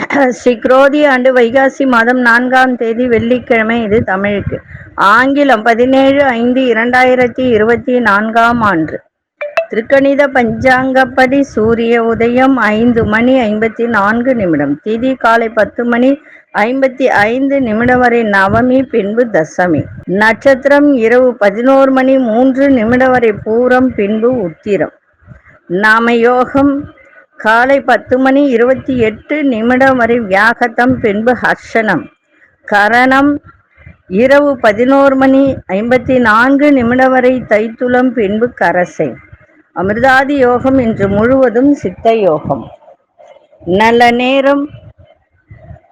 ஸ்ரீ குரோதி ஆண்டு வைகாசி மாதம் நான்காம் தேதி வெள்ளிக்கிழமை இது தமிழுக்கு. ஆங்கிலம் பதினேழு ஐந்து இரண்டாயிரத்தி இருபத்தி நான்காம் ஆண்டு. திருக்கணித பஞ்சாங்கப்படி சூரிய உதயம் ஐந்து மணி ஐம்பத்தி நான்கு நிமிடம். திதி காலை பத்து மணி ஐம்பத்தி ஐந்து நிமிடம் வரை நவமி பின்பு தசமி. நட்சத்திரம் இரவு பதினோரு மணி மூன்று நிமிடம் வரை பூரம் பின்பு உத்திரம். நாம யோகம் காலை பத்து மணி இருபத்தி எட்டு நிமிடம் வரை வியாகத்தம் பின்பு ஹர்ஷனம். கரணம் இரவு பதினோரு மணி ஐம்பத்தி நான்கு நிமிடம் வரை தைத்துளம் பின்பு கரசை. அமிர்தாதி யோகம் இன்று முழுவதும் சித்த யோகம். நல்ல நேரம்.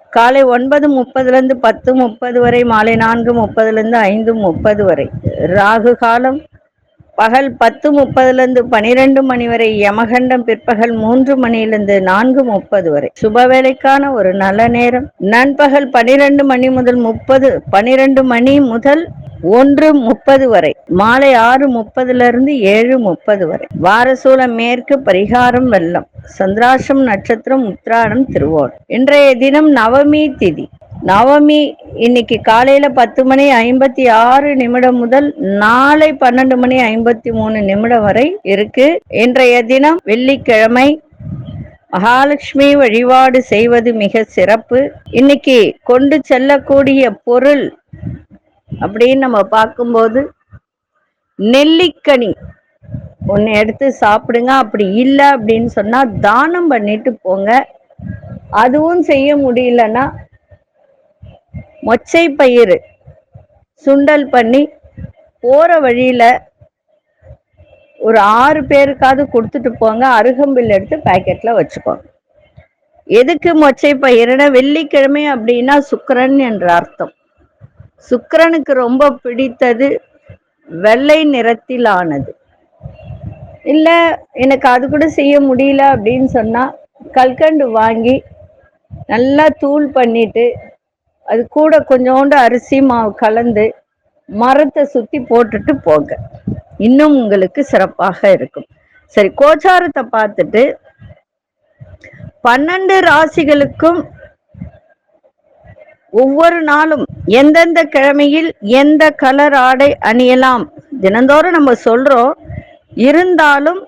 காலை ஒன்பது முப்பதுலேருந்து பத்து முப்பது வரை மாலை நான்கு முப்பதுலேருந்து ஐந்து முப்பது வரை. ராகு காலம் பகல் பத்து முப்பதுலேருந்து பனிரெண்டு மணி வரை யமகண்டம் பிற்பகல் மூன்று மணியிலிருந்து நான்கு முப்பது வரை. சுப வேலைக்கான ஒரு நல்ல நேரம். நண்பகல் பனிரெண்டு மணி முதல் முப்பது பனிரெண்டு மணி முதல் ஒன்று முப்பது வரை. மாலை ஆறு முப்பதுல இருந்து ஏழு முப்பது வரை. வாரசூலம் மேற்கு பரிகாரம் வெள்ளம். சந்திராசம் நட்சத்திரம் உத்ராடம் திருவோணம். இன்றைய தினம் நவமி திதி. நவமி இன்னைக்கு காலையில பத்து மணி ஐம்பத்தி ஆறு நிமிடம் முதல் நாளை பன்னெண்டு மணி ஐம்பத்தி மூணு நிமிடம் வரை இருக்கு. இன்றைய தினம் வெள்ளிக்கிழமை. மகாலட்சுமி வழிபாடு செய்வது மிக சிறப்பு. இன்னைக்கு கொண்டு செல்லக்கூடிய பொருள் அப்படின்னு நம்ம பார்க்கும்போது நெல்லிக்கனி. ஒன்று எடுத்து சாப்பிடுங்க. அப்படி இல்லை அப்படின்னு சொன்னா தானம் பண்ணிட்டு போங்க. அதுவும் செய்ய முடியலன்னா மொச்சை பயிறு. சுண்டல் பண்ணி போற வழியில ஒரு ஆறு பேருக்காவது கொடுத்துட்டு போங்க. அருகம்பில் எடுத்து பாக்கெட்ல வச்சுக்கோங்க. எதுக்கு மொச்சை பயிறுனா வெள்ளிக்கிழமை அப்படின்னா சுக்கரன் என்ற அர்த்தம். சுக்கரனுக்கு ரொம்ப பிடித்தது வெள்ளை நிறத்திலானது. இல்ல எனக்கு அது கூட செய்ய முடியல அப்படின்னு சொன்னா கல்கண்டு வாங்கி நல்லா தூள் பண்ணிட்டு அது கூட கொஞ்சோண்டு அரிசி மாவு கலந்து மரத்தை சுத்தி போட்டுட்டு போங்க. இன்னும் உங்களுக்கு சிறப்பாக இருக்கும். சரி கோச்சாரத்தை பார்த்துட்டு பன்னெண்டு ராசிகளுக்கும் ஒவ்வொரு நாளும் எந்தெந்த கிழமையில் எந்த கலர் ஆடை அணியலாம் தினந்தோறும் நம்ம சொல்றோம். இருந்தாலும்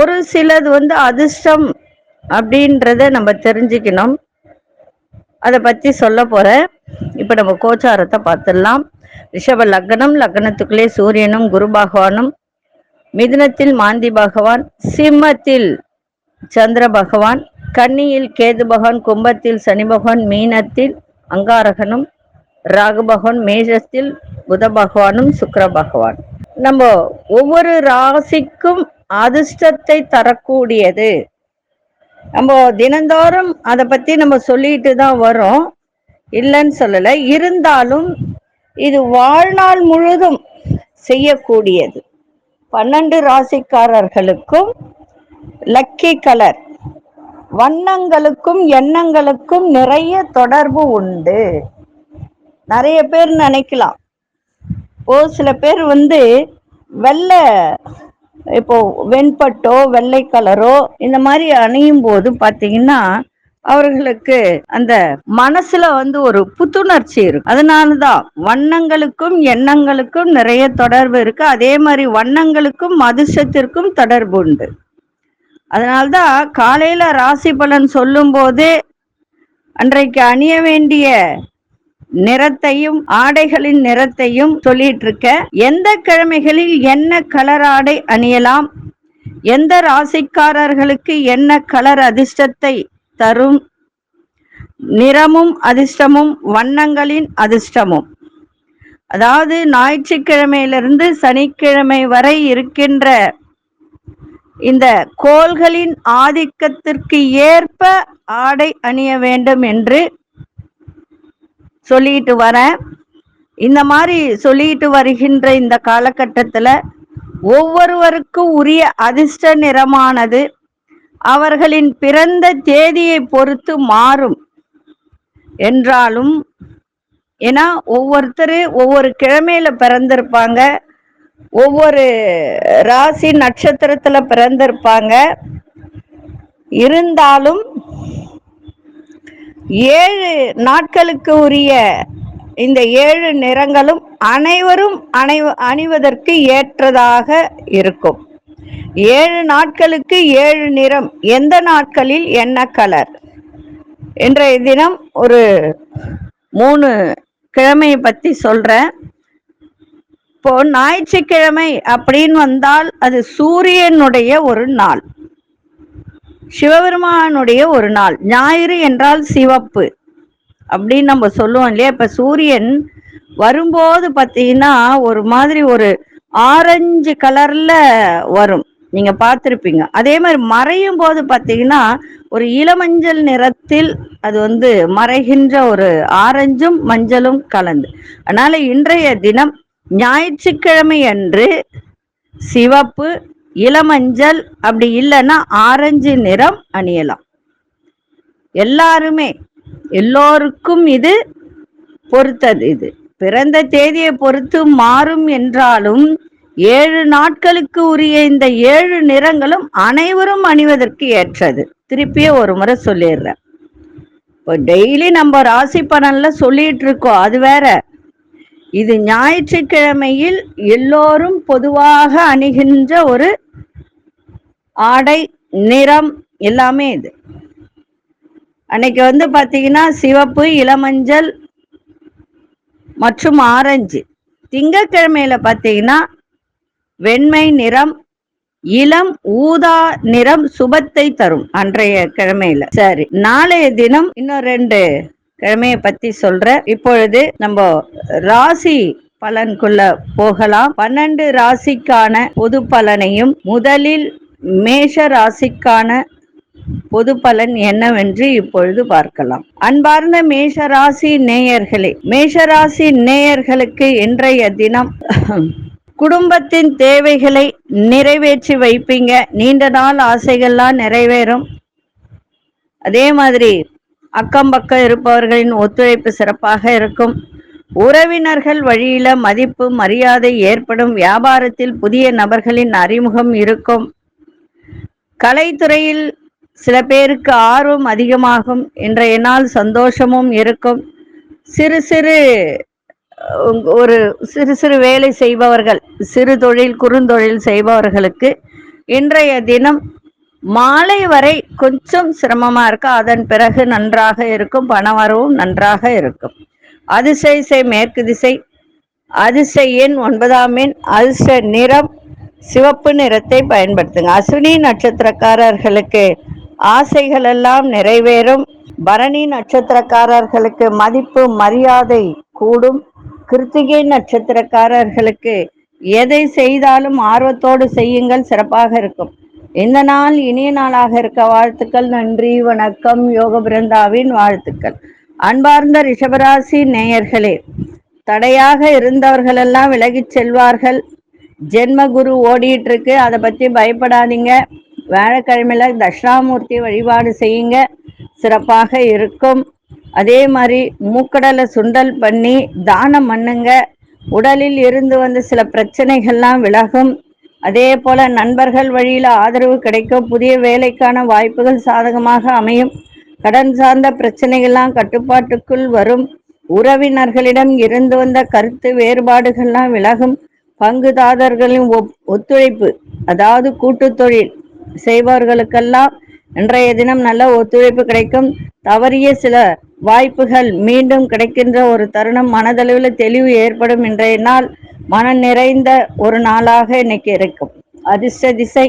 ஒரு சிலது வந்து அதிர்ஷ்டம் அப்படின்றத நம்ம தெரிஞ்சுக்கணும். அதை பத்தி சொல்ல போறேன். இப்ப நம்ம கோச்சாரத்தை பார்த்துடலாம். ரிஷப லக்னம் லக்னத்துக்குள்ளே சூரியனும் குரு பகவானும். மிதுனத்தில் மாந்தி பகவான் சிம்மத்தில் சந்திர பகவான் கன்னியில் கேது பகவான் கும்பத்தில் சனி பகவான் மீனத்தில் அங்காரகனும் ராகு பகவான் மேஷத்தில் புத பகவானும் சுக்கர பகவான். நம்ம ஒவ்வொரு ராசிக்கும் அதிர்ஷ்டத்தை தரக்கூடியது. நம்ம தினந்தோறும் அதை பத்தி நம்ம சொல்லிட்டு தான் வரோம் இல்லைன்னு சொல்லலை. இருந்தாலும் இது வாழ்நாள் முழுதும் செய்யக்கூடியது. பன்னெண்டு ராசிக்காரர்களுக்கும் லக்கி கலர் வண்ணங்களுக்கும் எண்ணங்களுக்கும் நிறைய தொடர்பு உண்டு. நிறைய பேர் நினைக்கலாம். ஒரு சில பேர் வந்து வெள்ளை இப்போ வெண்பட்டோ வெள்ளை கலரோ இந்த மாதிரி அணியும் போது பார்த்தீங்கன்னா அவர்களுக்கு அந்த மனசுல வந்து ஒரு புத்துணர்ச்சி இருக்கு அதனாலதான் வண்ணங்களுக்கும் எண்ணங்களுக்கும் நிறைய தொடர்பு இருக்கு. அதே மாதிரி வண்ணங்களுக்கும் அதிர்ஷ்டத்திற்கும் தொடர்பு உண்டு. அதனால்தான் காலையில ராசி பலன் சொல்லும் போதே அன்றைக்கு அணிய வேண்டிய நிறத்தையும் ஆடைகளின் நிறத்தையும் சொல்லிட்டு இருக்க எந்த கிழமைகளில் என்ன கலர் ஆடை அணியலாம்? எந்த ராசிக்காரர்களுக்கு என்ன கலர் அதிர்ஷ்டத்தை தரும் நிறமும் அதிர்ஷ்டமும் வண்ணங்களின் அதிர்ஷ்டமும். அதாவது ஞாயிற்றுக்கிழமையிலிருந்து சனிக்கிழமை வரை இருக்கின்ற இந்த கோள்களின் ஆதிக்கத்திற்கு ஏற்ப ஆடை அணிய வேண்டும் என்று சொல்லிட்டு வரேன் இந்த மாதிரி சொல்லிட்டு வருகின்ற இந்த காலகட்டத்துல ஒவ்வொருவருக்கும் உரிய அதிர்ஷ்ட நிறமானது அவர்களின் பிறந்த தேதியை பொறுத்து மாறும். என்றாலும் ஏன்னா ஒவ்வொருத்தர் ஒவ்வொரு கிழமையில பிறந்திருப்பாங்க. ஒவ்வொரு ராசி நட்சத்திரத்துல பிறந்திருப்பாங்க. இருந்தாலும் ஏழு நாட்களுக்கு உரிய இந்த ஏழு நிறங்களும் அனைவரும் அணைவ அணிவதற்கு ஏற்றதாக இருக்கும். ஏழு நாட்களுக்கு ஏழு நிறம். எந்த நாட்களில் என்ன கலர்? இன்றைய தினம் ஒரு மூணு கிழமையை பத்தி சொல்றேன். இப்போ ஞாயிற்றுக்கிழமை அப்படின்னு வந்தால் அது சூரியனுடைய ஒரு நாள். சிவபெருமானுடைய ஒரு நாள். ஞாயிறு என்றால் சிவப்பு அப்படின்னு நம்ம சொல்லுவோம் இல்லையா? இப்ப சூரியன் வரும்போது பார்த்தீங்கன்னா ஒரு மாதிரி ஒரு ஆரஞ்சு கலர்ல வரும். நீங்க பார்த்துருப்பீங்க. அதே மாதிரி மறையும் போது பார்த்தீங்கன்னா ஒரு இளமஞ்சள் நிறத்தில் அது வந்து மறைகின்ற ஒரு ஆரஞ்சும் மஞ்சளும் கலந்து. அதனால இன்றைய தினம் ஞாயிற்றுக்கிழமை அன்று சிவப்பு இளமஞ்சள் அப்படி இல்லைன்னா ஆரஞ்சு நிறம் அணியலாம். எல்லாருமே எல்லோருக்கும் இது பொறுத்தது இது. பிறந்த தேதியை பொறுத்து மாறும் என்றாலும் ஏழு நாட்களுக்கு உரிய இந்த ஏழு நிறங்களும் அனைவரும் அணிவதற்கு ஏற்றது. திருப்பியே ஒரு முறை சொல்லிடுறேன். இப்போ டெய்லி நம்ம ராசி பலன்ல சொல்லிட்டு இருக்கோம். அது வேற. இது ஞாயிற்றுக்கிழமையில் எல்லோரும் பொதுவாக அணிகின்ற ஒரு ஆடை நிறம் எல்லாமே இது. அன்னைக்கு வந்து பார்த்தீங்கன்னா சிவப்பு இளமஞ்சள் மற்றும் ஆரஞ்சு. திங்கட்கிழமையில பார்த்தீங்கன்னா வெண்மை நிறம் இளம் ஊதா நிறம் சுபத்தை தரும் அன்றைய கிழமையில. சரி நாளைய தினம் இன்னும் ரெண்டு கிழமையை பத்தி சொல்ற இப்பொழுது நம்ம ராசி பலனுக்குள்ள போகலாம். பன்னெண்டு ராசிக்கான பொது பலனையும் முதலில் மேஷ ராசிக்கான பொது பலன் என்னவென்று இப்பொழுது பார்க்கலாம். அன்பார்ந்த மேஷராசி நேயர்களே மேஷராசி நேயர்களுக்கு இன்றைய தினம் குடும்பத்தின் தேவைகளை நிறைவேற்றி வைப்பீங்க. நீண்ட நாள் ஆசைகள்லாம் நிறைவேறும். அதே மாதிரி அக்கம் பக்கம் இருப்பவர்களின் ஒத்துழைப்பு சிறப்பாக இருக்கும். உறவினர்கள் வழியில மதிப்பு மரியாதை ஏற்படும். வியாபாரத்தில் புதிய நபர்களின் அறிமுகம் இருக்கும். கலைத்துறையில் சில பேருக்கு ஆர்வம் அதிகமாகும். இன்றைய நாள் சந்தோஷமும் இருக்கும். சிறு சிறு ஒரு சிறு சிறு வேலை செய்பவர்கள் சிறு தொழில் குறுந்தொழில் செய்பவர்களுக்கு இன்றைய தினம் மாலை வரை கொஞ்சம் சிரமமா இருக்கு. அதன் பிறகு நன்றாக இருக்கும் பணவரவும் நன்றாக இருக்கும். அதிசய மேற்கு திசை அதிர்ஷ்ட எண் ஒன்பதாம் எண் அதிர்ஷ்ட நிறம் சிவப்பு நிறத்தை பயன்படுத்துங்க. அஸ்வினி நட்சத்திரக்காரர்களுக்கு ஆசைகள் எல்லாம் நிறைவேறும். பரணி நட்சத்திரக்காரர்களுக்கு மதிப்பு மரியாதை கூடும். கிருத்திகை நட்சத்திரக்காரர்களுக்கு எதை செய்தாலும் ஆர்வத்தோடு செய்யுங்கள் சிறப்பாக இருக்கும். இந்த நாள் இனிய நாளாக இருக்க வாழ்த்துக்கள் நன்றி வணக்கம் யோக பிருந்தாவின் வாழ்த்துக்கள். அன்பார்ந்த ரிஷபராசி நேயர்களே தடையாக இருந்தவர்களெல்லாம் விலகிச் செல்வார்கள். ஜென்ம குரு ஓடிட்டு இருக்கு அதை பத்தி பயப்படாதீங்க. வியாழக்கிழமையில தட்சிணாமூர்த்தி வழிபாடு செய்யுங்க சிறப்பாக இருக்கும். அதே மாதிரி மூக்கடலை சுண்டல் பண்ணி தானம் பண்ணுங்க. உடலில் இருந்து வந்த சில பிரச்சனைகள்லாம் விலகும். அதே போல நண்பர்கள் வழியில் ஆதரவு கிடைக்கும். புதிய வேலைக்கான வாய்ப்புகள் சாதகமாக அமையும். கடன் சார்ந்த பிரச்சனைகள்லாம் கட்டுப்பாட்டுக்குள் வரும். உறவினர்களிடம் இருந்து வந்த கருத்து வேறுபாடுகள்லாம் விலகும். பங்குதாரர்களின் ஒப்- ஒத்துழைப்பு அதாவது கூட்டு தொழில் செய்பவர்களுக்கெல்லாம் இன்றைய தினம் நல்ல ஒத்துழைப்பு கிடைக்கும். தவறிய சில வாய்ப்புகள் மீண்டும் கிடைக்கின்ற ஒரு தருணம் மனதளவில் தெளிவு ஏற்படும் இன்றைய நாள் மன நிறைந்த ஒரு நாளாக இன்னைக்கு இருக்கும். அதிர்ஷ்ட திசை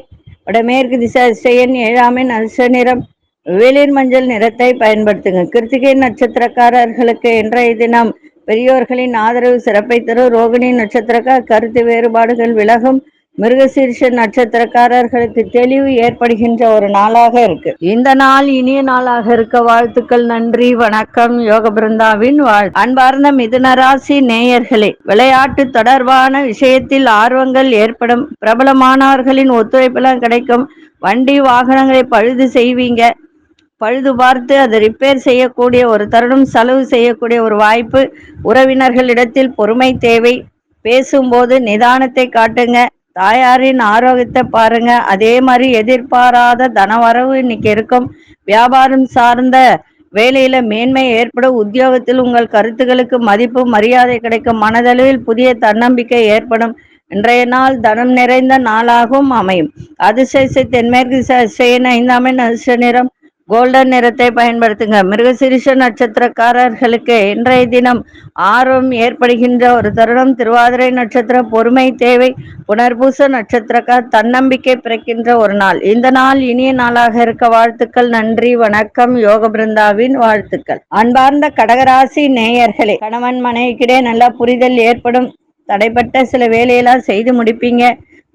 வடமேற்கு திசை அதிர்ஷ்ட ஏழாமின் அதிர்ஷ்ட நிறம் வெளிர் மஞ்சள் நிறத்தை பயன்படுத்துங்க. கிருத்திகை நட்சத்திரக்காரர்களுக்கு இன்றைய தினம் பெரியோர்களின் ஆதரவு சிறப்பை தரும் ரோகிணி நட்சத்திரக்கார் கருத்து வேறுபாடுகள் விலகும். மிருகசீர்ஷ நட்சத்திரக்காரர்களுக்கு தெளிவு ஏற்படுகின்ற ஒரு நாளாக இருக்கு. இந்த நாள் இனிய நாளாக இருக்க வாழ்த்துக்கள் நன்றி வணக்கம். யோக பிருந்தாவின் வாழ் அன்பார்ந்த மிதுன ராசி நேயர்களே விளையாட்டு தொடர்பான விஷயத்தில் ஆர்வங்கள் ஏற்படும். பிரபலமானவர்களின் ஒத்துழைப்பெல்லாம் கிடைக்கும். வண்டி வாகனங்களை பழுது செய்வீங்க. பழுது பார்த்து அதை ரிப்பேர் செய்யக்கூடிய ஒரு தருணம் செலவு செய்யக்கூடிய ஒரு வாய்ப்பு. உறவினர்களிடத்தில் பொறுமை தேவை. பேசும்போது நிதானத்தை காட்டுங்க. தாயாரின் ஆரோக்கியத்தை பாருங்க. அதே மாதிரி எதிர்பாராத தனவரவு இன்னைக்கு இருக்கும். வியாபாரம் சார்ந்த வேலையில மேன்மை ஏற்படும். உத்தியோகத்தில் உங்கள் கருத்துகளுக்கு மதிப்பு மரியாதை கிடைக்கும். மனதளவில் புதிய தன்னம்பிக்கை ஏற்படும். இன்றைய நாள் தனம் நிறைந்த நாளாகவும் அமையும். அதிசய தென்மேற்கு திசையின் ஐந்தாம் அதிர்ஷ்ட நிறம். கோல்டன் நிறத்தை பயன்படுத்துங்க. மிருகசிரிஷ நட்சத்திரக்காரர்களுக்கு இன்றைய தினம் ஆர்வம் ஏற்படுகின்ற ஒரு தருணம். திருவாதிரை நட்சத்திரம் பொறுமை தேவை புனர்பூச நட்சத்திரக்கார் தன்னம்பிக்கை பிறக்கின்ற ஒரு நாள். இந்த நாள் இனிய நாளாக இருக்க வாழ்த்துக்கள் நன்றி வணக்கம் யோக பிருந்தாவின் வாழ்த்துக்கள். அன்பார்ந்த கடகராசி நேயர்களே கணவன் மனைவிக்கிடையே நல்ல புரிதல் ஏற்படும். தடைப்பட்ட சில வேலையெல்லாம் செய்து முடிப்பீங்க.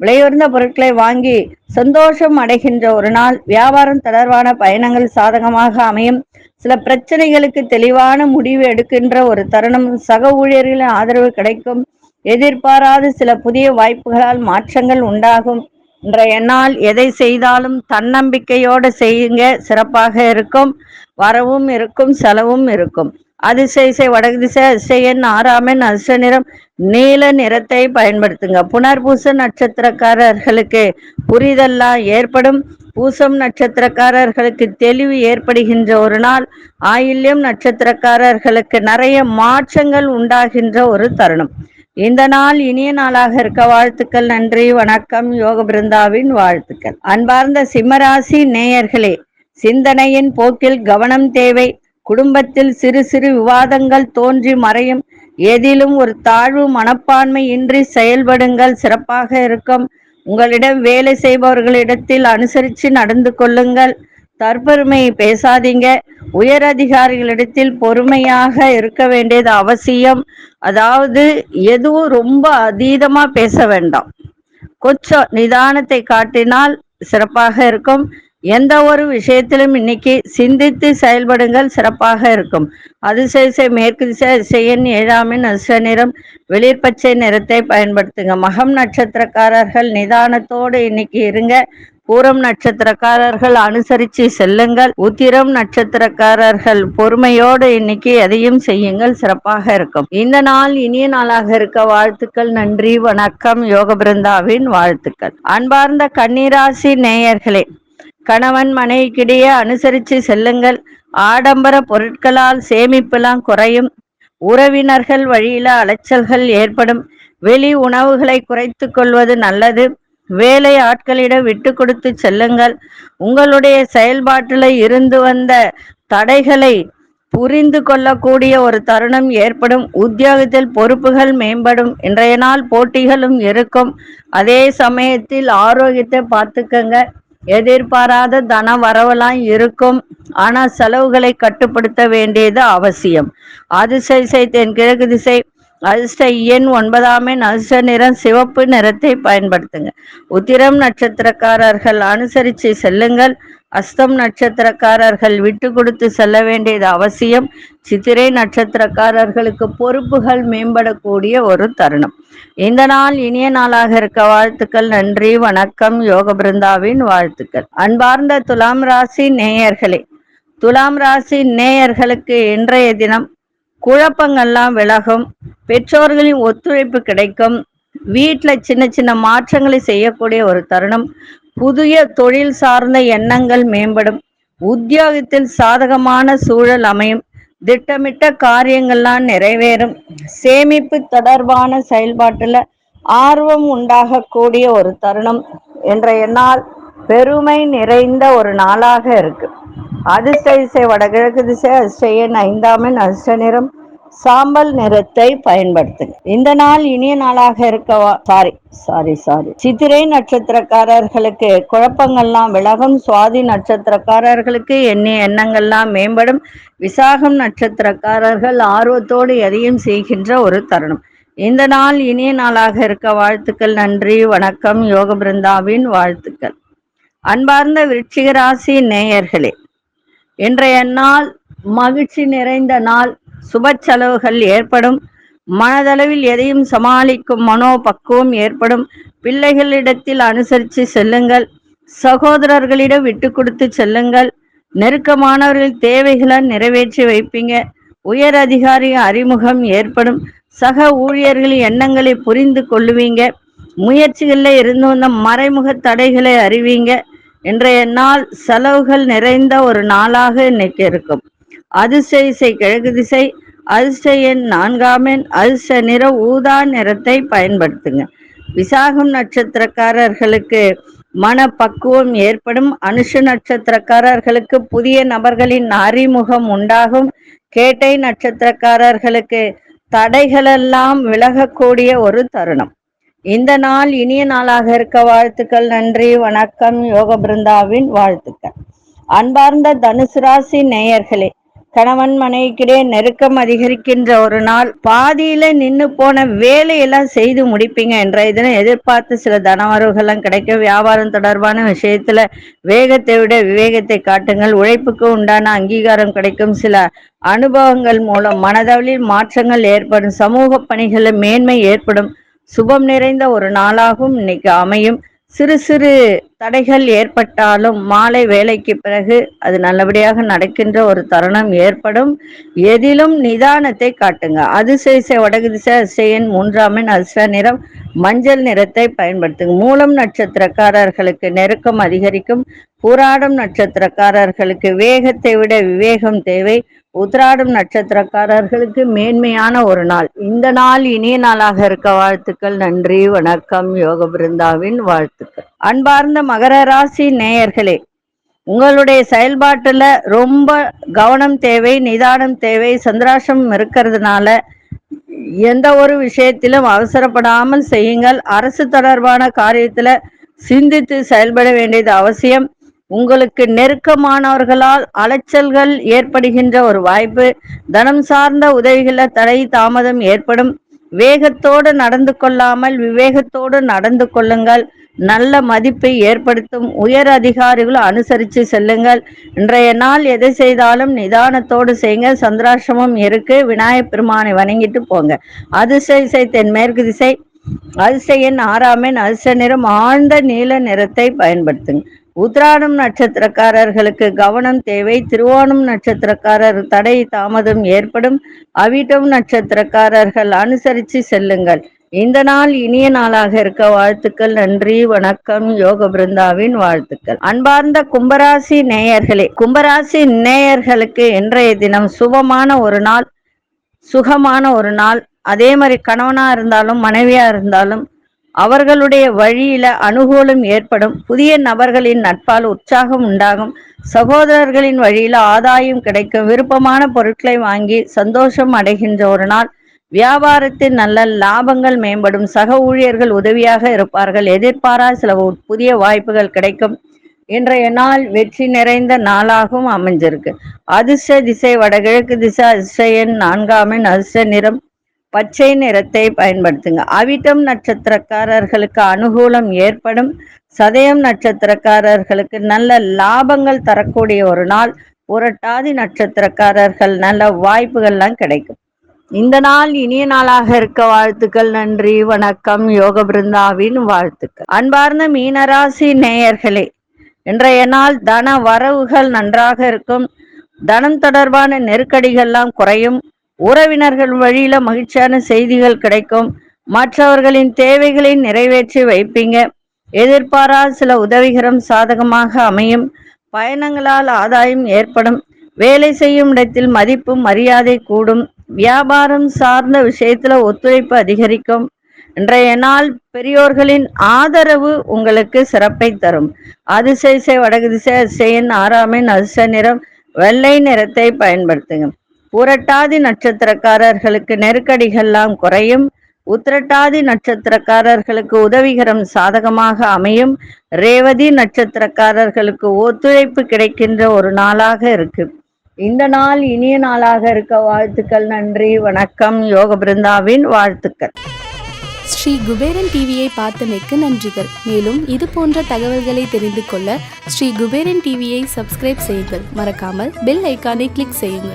விலையுறந்த பொருட்களை வாங்கி சந்தோஷம் அடைகின்ற ஒரு நாள் வியாபாரம் தொடர்பான பயணங்கள் சாதகமாக அமையும். சில பிரச்சனைகளுக்கு தெளிவான முடிவு எடுக்கின்ற ஒரு தருணம் சக ஊழியர்களின் ஆதரவு கிடைக்கும். எதிர்பாராத சில புதிய வாய்ப்புகளால் மாற்றங்கள் உண்டாகும். இன்றைய நாள் எதை செய்தாலும் தன்னம்பிக்கையோடு செய்யுங்க. சிறப்பாக இருக்கும். வரவும் இருக்கும். செலவும் இருக்கும். அதிசய வடக்கு திசை அதிசயன் ஆறாமன் அச நிறம். நீல நிறத்தை பயன்படுத்துங்க. புனர்பூச நட்சத்திரக்காரர்களுக்கு புரிதெல்லாம் ஏற்படும். பூசம் நட்சத்திரக்காரர்களுக்கு தெளிவு ஏற்படுகின்ற ஒரு நாள். ஆயில்யம் நட்சத்திரக்காரர்களுக்கு நிறைய மாற்றங்கள் உண்டாகின்ற ஒரு தருணம். இந்த நாள் இனிய நாளாக இருக்க வாழ்த்துக்கள் நன்றி வணக்கம் யோக பிருந்தாவின் வாழ்த்துக்கள். அன்பார்ந்த சிம்மராசி நேயர்களே சிந்தனையின் போக்கில் கவனம் தேவை. குடும்பத்தில் சிறு சிறு விவாதங்கள் தோன்றி மறையும். எதிலும் ஒரு தாழ்வு மனப்பான்மை இன்றி செயல்படுங்கள். சிறப்பாக இருக்கும். உங்களிடம் வேலை செய்பவர்களிடத்தில் அனுசரித்து நடந்து கொள்ளுங்கள். தற்பெருமை பேசாதீங்க. உயர் அதிகாரிகளிடத்தில் பொறுமையாக இருக்க வேண்டியது அவசியம். அதாவது எதுவும் ரொம்ப அதீதமா பேச வேண்டாம். கொஞ்சம் நிதானத்தை காட்டினால் சிறப்பாக இருக்கும். எந்த ஒரு விஷயத்திலும் இன்னைக்கு சிந்தித்து செயல்படுங்கள் சிறப்பாக இருக்கும். அதிசயசை மேற்கு திசை அதிசயன் ஏழாமின் அச நிறம் வெளிர்பச்சை நிறத்தை பயன்படுத்துங்க. மகம் நட்சத்திரக்காரர்கள் நிதானத்தோடு இன்னைக்கு இருங்க. பூரம் நட்சத்திரக்காரர்கள் அனுசரித்து செல்லுங்கள். உத்திரம் நட்சத்திரக்காரர்கள் பொறுமையோடு இன்னைக்கு எதையும் செய்யுங்கள் சிறப்பாக இருக்கும். இந்த நாள் இனிய நாளாக இருக்க வாழ்த்துக்கள் நன்றி வணக்கம் யோக பிருந்தாவின் வாழ்த்துக்கள். அன்பார்ந்த கன்னிராசி நேயர்களே கணவன் மனைவிக்கிடையே அனுசரித்து செல்லுங்கள். ஆடம்பர பொருட்களால் சேமிப்பெல்லாம் குறையும். உறவினர்கள் வழியில அலைச்சல்கள் ஏற்படும். வெளி உணவுகளை குறைத்து கொள்வது நல்லது. வேலை ஆட்களிடம் விட்டு கொடுத்து செல்லுங்கள். உங்களுடைய செயல்பாட்டில் இருந்து வந்த தடைகளை புரிந்து கொள்ளக்கூடிய ஒரு தருணம் ஏற்படும். உத்தியோகத்தில் பொறுப்புகள் மேம்படும். இன்றைய நாள் போட்டிகளும் இருக்கும். அதே சமயத்தில் ஆரோக்கியத்தை பார்த்துக்கங்க. எதிர்பாராத தன வரவெல்லாம் இருக்கும். ஆனா செலவுகளை கட்டுப்படுத்த வேண்டியது அவசியம். அதிசய தென் கிழக்கு திசை. அதிர்ஷ்ட எண் ஒன்பதாம் எண் அதிர்ஷ்ட நிறம் சிவப்பு நிறத்தை பயன்படுத்துங்க. உத்திரம் நட்சத்திரக்காரர்கள் அனுசரித்து செல்லுங்கள். அஸ்தம் நட்சத்திரக்காரர்கள் விட்டு கொடுத்து செல்ல வேண்டியது அவசியம். சித்திரை நட்சத்திரக்காரர்களுக்கு பொறுப்புகள் மேம்படக்கூடிய ஒரு தருணம். இந்த நாள் இனிய நாளாக இருக்க வாழ்த்துக்கள் நன்றி வணக்கம் யோக பிருந்தாவின் வாழ்த்துக்கள். அன்பார்ந்த துலாம் ராசி நேயர்களே துலாம் ராசி நேயர்களுக்கு இன்றைய தினம் குழப்பங்கள்லாம் விலகும் பெற்றோர்களின் ஒத்துழைப்பு கிடைக்கும் வீட்டில் சின்ன சின்ன மாற்றங்களை செய்யக்கூடிய ஒரு தருணம். புதிய தொழில் சார்ந்த எண்ணங்கள் மேம்படும். உத்தியோகத்தில் சாதகமான சூழல் அமையும். திட்டமிட்ட காரியங்கள்லாம் நிறைவேறும். சேமிப்பு தொடர்பான செயல்பாட்டில் ஆர்வம் உண்டாகக்கூடிய ஒரு தருணம் என்ற நாள் பெருமை நிறைந்த ஒரு நாளாக இருக்கு. அதிர்ஷ்ட வடகிழக்கு திசை அதிர்ஷ்ட ஐந்தாமின் அதிர்ஷ்ட நிறம் சாம்பல் நிறத்தை பயன்படுத்துங்க. இந்த நாள் இனிய நாளாக இருக்கவா சாரி சாரி சாரி. சித்திரை நட்சத்திரக்காரர்களுக்கு குழப்பங்கள்லாம் விலகும். சுவாதி நட்சத்திரக்காரர்களுக்கு எண்ணிய எண்ணங்கள்லாம் மேம்படும். விசாகம் நட்சத்திரக்காரர்கள் ஆர்வத்தோடு எதையும் செய்கின்ற ஒரு தருணம். இந்த நாள் இனிய நாளாக இருக்க வாழ்த்துக்கள் நன்றி வணக்கம் யோக பிருந்தாவின் வாழ்த்துக்கள். அன்பார்ந்த விருட்சிகராசி நேயர்களே இன்றைய நாள் மகிழ்ச்சி நிறைந்த நாள். சுப செலவுகள் ஏற்படும். மனதளவில் எதையும் சமாளிக்கும் மனோபக்குவம் ஏற்படும். பிள்ளைகளிடத்தில் அனுசரித்து செல்லுங்கள். சகோதரர்களிடம் விட்டு கொடுத்து செல்லுங்கள். நெருக்கமானவர்கள் தேவைகளை நிறைவேற்றி வைப்பீங்க. உயர் அதிகாரி அறிமுகம் ஏற்படும். சக ஊழியர்களின் எண்ணங்களை புரிந்து கொள்ளுவீங்க. முயற்சிகளில் இருந்து வந்த மறைமுக தடைகளை அறிவீங்க. இன்றைய நாள் செலவுகள் நிறைந்த ஒரு நாளாக இன்னைக்கு இருக்கும். அதிர்ஷ்ட இசை கிழக்கு திசை அதிர்ஷ்ட எண் நான்காம் அதிர்ஷ்ட நிற ஊதா நிறத்தை பயன்படுத்துங்க. விசாகம் நட்சத்திரக்காரர்களுக்கு மனப்பக்குவம் ஏற்படும். அனுஷ நட்சத்திரக்காரர்களுக்கு புதிய நபர்களின் அறிமுகம் உண்டாகும். கேட்டை நட்சத்திரக்காரர்களுக்கு தடைகளெல்லாம் விலகக்கூடிய ஒரு தருணம். இந்த நாள் இனிய நாளாக இருக்க வாழ்த்துக்கள் நன்றி வணக்கம். யோக பிருந்தாவின் வாழ்த்துக்கள். அன்பார்ந்த தனுசு ராசி நேயர்களே கணவன் மனைவிக்கிடையே நெருக்கம் அதிகரிக்கின்ற ஒரு நாள் பாதியில நின்று போன வேலையெல்லாம் செய்து முடிப்பீங்க என்ற இதனை எதிர்பார்த்து சில தனவரவுகள்லாம் கிடைக்கும் வியாபாரம் தொடர்பான விஷயத்துல வேகத்தை விட விவேகத்தை காட்டுங்கள். உழைப்புக்கு உண்டான அங்கீகாரம் கிடைக்கும். சில அனுபவங்கள் மூலம் மனதளவில் மாற்றங்கள் ஏற்படும். சமூக பணிகளில் மேன்மை ஏற்படும். சுபம் நிறைந்த ஒரு நாளாகவும் இன்னைக்கு அமையும். சிறு சிறு தடைகள் ஏற்பட்டாலும் மாலை வேலைக்கு பிறகு அது நல்லபடியாக நடக்கின்ற ஒரு தருணம் ஏற்படும். எதிலும் நிதானத்தை காட்டுங்க. அதிசய வடகு திசை அதிசயன் மூன்றாமின் அதிர்ஷ்ட நிறம் மஞ்சள் நிறத்தை பயன்படுத்துங்க. மூலம் நட்சத்திரக்காரர்களுக்கு நெருக்கம் அதிகரிக்கும். பூராடம் நட்சத்திரக்காரர்களுக்கு வேகத்தை விட விவேகம் தேவை. உத்ராடம் நட்சத்திரக்காரர்களுக்கு மேன்மையான ஒரு நாள். இந்த நாள் இனிய நாளாக இருக்க வாழ்த்துக்கள். நன்றி வணக்கம். யோக பிருந்தாவின் வாழ்த்துக்கள். அன்பார்ந்த மகர ராசி நேயர்களே உங்களுடைய செயல்பாட்டுல ரொம்ப கவனம் தேவை நிதானம் தேவை சந்திராசம் இருக்கிறதுனால எந்த ஒரு விஷயத்திலும் அவசரப்படாமல் செய்யுங்கள். அரசு தொடர்பான காரியத்துல சிந்தித்து செயல்பட வேண்டியது அவசியம். உங்களுக்கு நெருக்கமானவர்களால் அலைச்சல்கள் ஏற்படுகின்ற ஒரு வாய்ப்பு. தனம் சார்ந்த உதவிகள தடை தாமதம் ஏற்படும். வேகத்தோடு நடந்து கொள்ளாமல் விவேகத்தோடு நடந்து கொள்ளுங்கள். நல்ல மதிப்பை ஏற்படுத்தும். உயர் அதிகாரிகள் அனுசரித்து செல்லுங்கள். இன்றைய நாள் எதை செய்தாலும் நிதானத்தோடு செய்யுங்க. சந்திராசிரமம் இருக்கு. விநாயகப் பெருமானை வணங்கிட்டு போங்க. அதிர்ஷ்ட திசை தென்மேற்கு திசை. அதிசையின் எண். அதிசய நிறம் ஆழ்ந்த நீல நிறத்தை பயன்படுத்துங்க. உத்ராடம் நட்சத்திரக்காரர்களுக்கு கவனம் தேவை. திருவோணம் நட்சத்திரக்காரர் தடை தாமதம் ஏற்படும். அவிட்டம் நட்சத்திரக்காரர்கள் அனுசரித்து செல்லுங்கள். இந்த நாள் இனிய நாளாக இருக்க வாழ்த்துக்கள் நன்றி வணக்கம் யோக பிருந்தாவின் வாழ்த்துக்கள். அன்பார்ந்த கும்பராசி நேயர்களே கும்பராசி நேயர்களுக்கு இன்றைய தினம் சுபமான ஒரு நாள் சுகமான ஒரு நாள். அதே மாதிரி கணவனா இருந்தாலும் மனைவியா இருந்தாலும் அவர்களுடைய வழியில அனுகூலம் ஏற்படும். புதிய நபர்களின் நட்பால் உற்சாகம் உண்டாகும். சகோதரர்களின் வழியில ஆதாயம் கிடைக்கும். விருப்பமான பொருட்களை வாங்கி சந்தோஷம் அடைகின்ற ஒரு நாள். வியாபாரத்தில் நல்ல லாபங்கள் மேம்படும். சக ஊழியர்கள் உதவியாக இருப்பார்கள். எதிர்பாரா சில புதிய வாய்ப்புகள் கிடைக்கும். இன்றைய நாள் வெற்றி நிறைந்த நாளாகவும் அமைஞ்சிருக்கு. அதிர்ஷ்ட திசை வடகிழக்கு திசை அதிர்ஷ்ட எண் நான்காம் அதிர்ஷ்ட நிறம். பச்சை நிறத்தை பயன்படுத்துங்க. அவிட்டம் நட்சத்திரக்காரர்களுக்கு அனுகூலம் ஏற்படும். சதயம் நட்சத்திரக்காரர்களுக்கு நல்ல லாபங்கள் தரக்கூடிய ஒரு நாள். புரட்டாதி நட்சத்திரக்காரர்கள் நல்ல வாய்ப்புகள்லாம் கிடைக்கும். இந்த நாள் இனிய நாளாக இருக்க வாழ்த்துக்கள் நன்றி வணக்கம். யோக பிருந்தாவின் வாழ்த்துக்கள். அன்பார்ந்த மீனராசி நேயர்களே இன்றைய நாள் தன வரவுகள் நன்றாக இருக்கும். தனம் தொடர்பான நெருக்கடிகள்லாம் குறையும். உறவினர்கள் வழியில மகிழ்ச்சியான செய்திகள் கிடைக்கும். மற்றவர்களின் தேவைகளை நிறைவேற்றி வைப்பீங்க. எதிர்பாரா சில உதவிகரம் சாதகமாக அமையும். பயணங்களால் ஆதாயம் ஏற்படும். வேலை செய்யும் இடத்தில் மதிப்பு மரியாதை கூடும். வியாபாரம் சார்ந்த விஷயத்துல ஒத்துழைப்பு அதிகரிக்கும். இன்றைய நாள் பெரியோர்களின் ஆதரவு உங்களுக்கு சிறப்பை தரும். அதிசய வடகு திசை அதிசயன் ஆறாமின் அதிர்ஷ்ட நிறம் வெள்ளை நிறத்தை பயன்படுத்துங்க. புரட்டாதி நட்சத்திரக்காரர்களுக்கு நெருக்கடிகள்லாம் குறையும். உத்திரட்டாதி நட்சத்திரக்காரர்களுக்கு உதவிகரம் சாதகமாக அமையும். ரேவதி நட்சத்திரக்காரர்களுக்கு ஒத்துழைப்பு கிடைக்கின்ற ஒரு நாளாக இருக்கு. இந்த நாள் இனிய நாளாக இருக்க வாழ்த்துக்கள் நன்றி வணக்கம். யோக பிருந்தாவின் வாழ்த்துக்கள். ஸ்ரீ குபேரன் டிவியை பார்த்தமைக்கு நன்றிகள். மேலும் இது போன்ற தகவல்களை தெரிந்து கொள்ள ஸ்ரீ குபேரன் டிவியை சப்ஸ்கிரைப் செய்யுங்கள். மறக்காமல் பெல் ஐக்கானை கிளிக் செய்யுங்கள்.